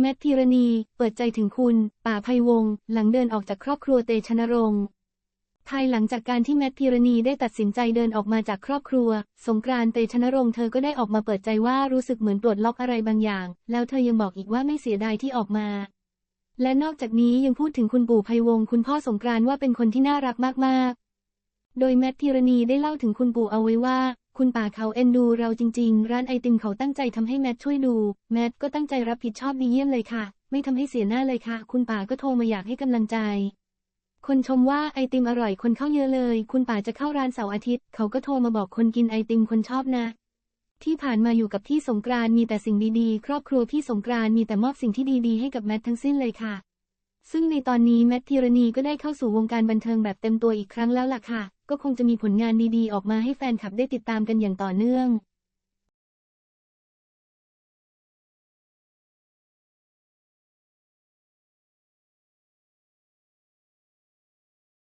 แมทธีรณี เปิดใจถึงคุณ ป่าภัยวงศ์หลังเดินออกจากครอบครัวเตชะนรงค์ภายหลังจากการที่แมทธีรณีได้ตัดสินใจเดินออกมาจากครอบครัว สงกรานเตชะนรงค์เธอก็ได้ออกมาเปิดใจว่ารู้สึกเหมือนปลดล็อกอะไรบางอย่าง แล้วเธอยังบอกอีกว่าไม่เสียดายที่ออกมา และนอกจากนี้ยังพูดถึงคุณปู่ภัยวงศ์คุณพ่อสงกรานว่าเป็นคนที่น่ารักมากๆ โดยแมทธีรณีได้เล่าถึงคุณปู่เอาไว้ว่า คุณป่าเขาเอ็นดูเราจริง ๆ ร้านไอติมเขาตั้งใจทำให้แมทช่วยดู แมทก็ตั้งใจรับผิดชอบดีเยี่ยมเลยค่ะ ไม่ทำให้เสียหน้าเลยค่ะ คุณป่าก็โทรมาอยากให้กำลังใจ คนชมว่าไอติมอร่อยคนเข้าเยอะเลย คุณป่าจะเข้าร้านเสาร์อาทิตย์ เขาก็โทรมาบอกคนกินไอติมคนชอบนะ ที่ผ่านมาอยู่กับพี่สงกรานมีแต่สิ่งดีๆ ครอบครัวพี่สงกรานมีแต่มอบสิ่งที่ดีๆให้กับแมททั้งสิ้นเลยค่ะ ซึ่งในตอนนี้แมทธิรณีก็ได้เข้าสู่วงการบันเทิงแบบเต็มตัวอีกครั้งแล้วล่ะค่ะ ก็คงจะมีผลงานดีๆ ออกมาให้แฟนคลับได้ติดตามกันอย่างต่อเนื่อง